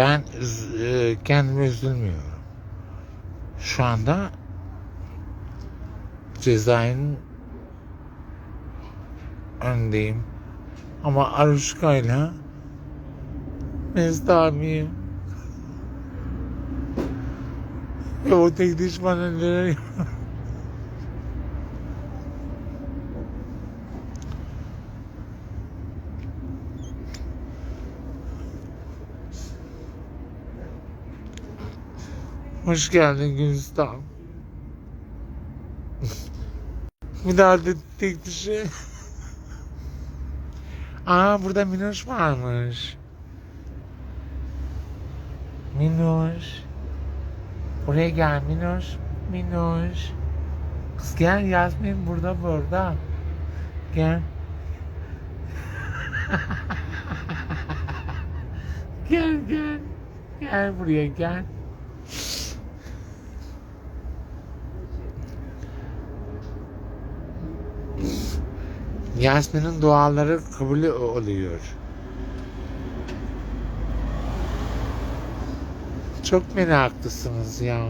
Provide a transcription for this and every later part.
Ben e, kendime üzülmüyorum. Şu anda cezaevinin öndeyim. Ama Aruşka'yla mezdamiyim. Ve o tek düşman neler Hoş geldin Gülistan. Bir daha da tek dışı. Aa burada Minoş varmış. Minoş. Buraya gel Minoş. Minoş. Kız gel Yasmin burada burada. Gel. gel gel. Gel buraya gel. Yasmin'in duaları kabul oluyor. Çok meraklısınız ya.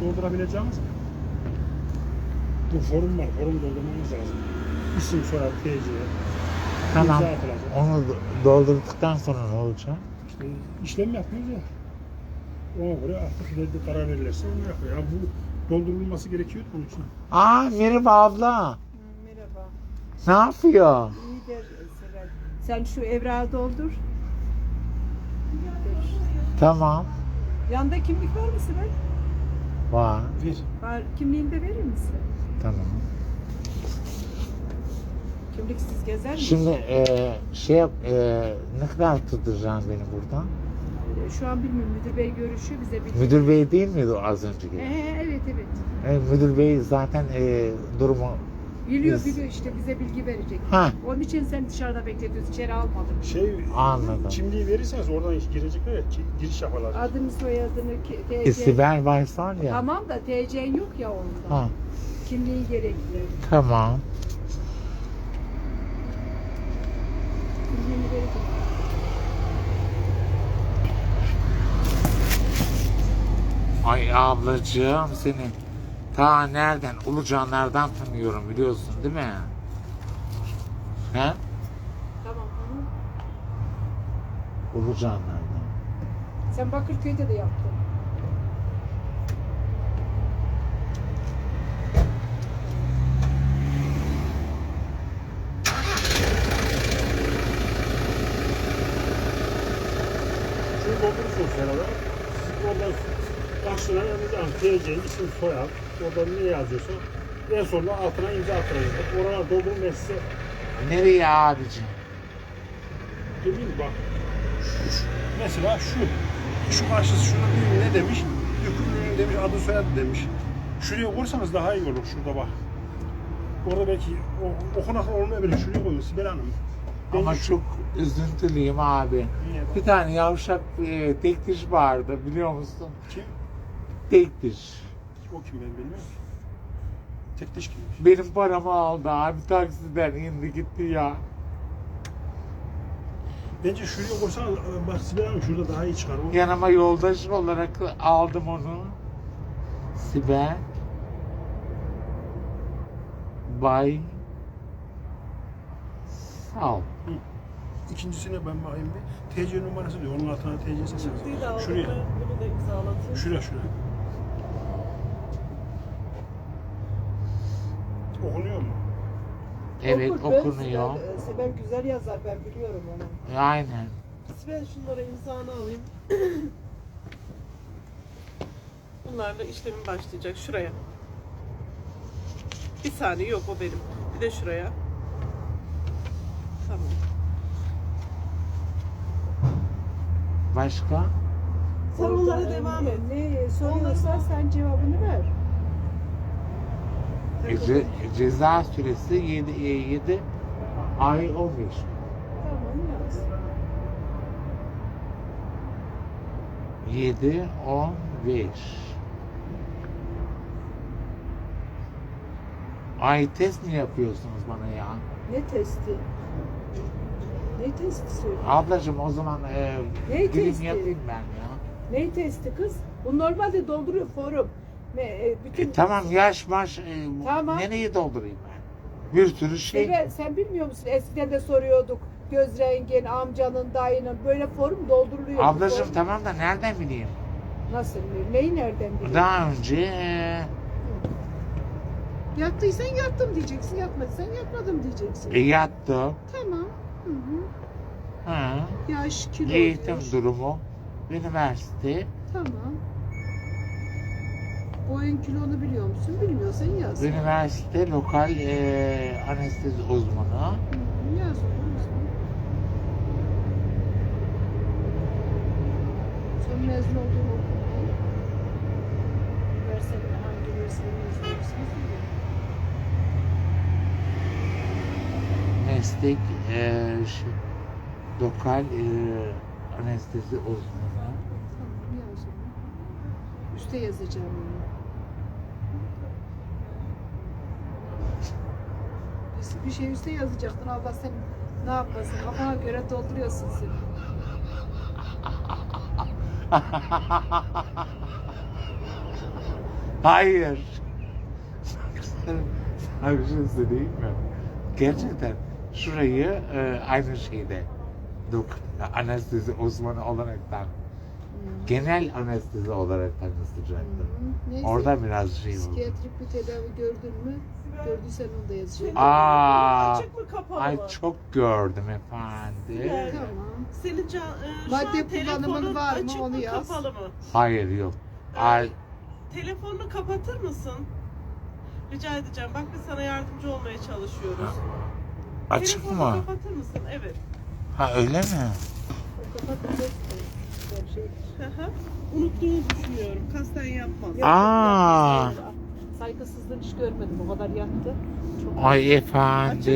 Doldurabileceğimiz mi? Bu forum var. Forum doldurmamız lazım. İsim, soyad, TC. Tamam. İmza atılacak. Onu doldurduktan sonra ne olacak? İşte işlem yapıyoruz ya. Ona göre artık ileride karar verilirse onu yapıyor. Yani bu doldurulması gerekiyor onun için. Aa merhaba abla. Merhaba. Ne yapıyor? İyidir Sibel. Sen şu evrağı doldur. Tamam. Yanda kimlik var mı Sibel? Var. Bir. Var. Kimliğini de verir misin? Tamam. Kimliksiz gezer misin? Şimdi e, şey yap, e, ne kadar tutacaksın beni buradan? Ee, Şu an bilmiyorum. Müdür bey görüşüyor bize bilgi. Müdür bey değil miydi o az önceki? Ee, evet evet. E, müdür bey zaten e, durumu... Biliyor Biz- biliyor işte bize bilgi verecek. Ha Onun için sen dışarıda bekletiyoruz. İçeri almadık. Şey, Anladım. kimliği verirseniz oradan girecekler ya, ki- giriş yaparlar. Adını soyadını ki- e, TC. Sibel Weiss var ya. Tamam da TC'n yok ya onda. Ha Kimliği gerekli. tamam. Kimliğini verecek. Ay ablacığım seni ta nereden Ulucanlardan tanıyorum biliyorsun değil mi? He? Tamam. Ulucanlardan. Sen Bakırköy'de de yaptın. Şunu doldurursunuz herhalde. Siz oradan karşına yazacağım. TC, isim, soyad. Orada ne yazıyorsa en sonunda altına imza attıracak. Oralar doldurulmaya size Nereye abicim? Demin bak. Mesela şu. Şu karşısı şurada bir ne demiş? Hükümlünün demiş adı soyadı demiş. Şuraya koysanız daha iyi olur şurada bak. Orada belki o, okunaklı olmayabilir. Şuraya koyun Sibel Hanım. Ben Ama şu- çok üzüntülüyüm abi. Niye? Bir tane yavşak e, tek diş vardı biliyor musun? Kim? Tek diş. O kim ben bilmiyorum ki. Tek diş kimmiş? Benim paramı aldı abi taksiden indi gitti ya. Bence şuraya koysanız bak Sibel Hanım şurada daha iyi çıkar. O. Yanıma yoldaş olarak aldım onu. Sibel. Bay. Sağ ol. İkincisine ben bakayım bir. TC numarası diyor. Onun altına TC sesi. Çıktıyı da aldık Şuraya. bunu da imzalatın. Şuraya şuraya. Okunuyor mu? Evet Okur, ben okunuyor. Sibel, Sibel güzel yazar ben biliyorum onu. Aynen. Sibel şunlara imzanı alayım. Bunlarla işlemim başlayacak şuraya. Bir saniye yok o benim. Bir de şuraya. Tamam. Başka? Sen onlara devam et. Ne soruyorsa sen cevabını ver. E, ce- ceza süresi 7, 7 ay 15. Tamam yaz. 7, 15. Ay test mi yapıyorsunuz bana ya? Ne testi? Ne testi söyle? Ablacığım o zaman e, Ne testi? yapayım ben ya. Ne testi kız? Bu normalde dolduruyor forum. Ne, e, bütün E, tamam yaş maş e, Tamam. nereye doldurayım ben? Bir sürü şey. Evet, sen bilmiyor musun? Eskiden de soruyorduk. Göz rengin, amcanın, dayının böyle forum dolduruluyor. Ablacığım tamam da nereden bileyim? Nasıl? Neyi nereden biliyorsun? Daha önce e, Yattıysan yattım diyeceksin. Yatmadıysan yatmadım diyeceksin. e, yattım. Tamam. Hı hı. Ha. Yaş, kilo. Eğitim yaş. durumu, üniversite. Tamam. Boyun kilonu biliyor musun? Bilmiyorsan yaz. Üniversite lokal e, anestezi uzmanı. Yaz. Son mezun olduğun okul ne? Üniversitede hangi üniversitede mezun olursanız bilmiyorum. Meslek e, şey, lokal e, anestezi uzmanı. Tamam yaz. Üste yazacağım onu. Bir- şey üste yazacaktın Allah sen ne yapmasın kafana göre dolduruyorsun sen. Hayır. Bir şey söyleyeyim mi? Gerçekten şurayı e, aynı şeyde dok anestezi uzmanı olaraktan genel anestezi olarak tanıştıracaktım. Hı, Neyse. Orada biraz şey oldu. Psikiyatrik bir tedavi gördün mü? Gördüysen onu da yazacaksın. Aa, Açık mı kapalı ay mı? çok gördüm efendim. Evet. Tamam. Senin can, e, şu Madde an kullanımın telefonun var mı? açık Onu mı yaz. kapalı mı? Hayır yok. Ay, Telefonunu kapatır mısın? Rica edeceğim. Bak biz sana yardımcı olmaya çalışıyoruz. açık Telefonunu mı? kapatır mısın? Evet. Ha öyle mi? O kapatacak. Şey. Unuttuğunu düşünüyorum. Kasten yapmaz. Aa, Saygısızlığını hiç görmedim. O kadar yattı. Çok ay efendim.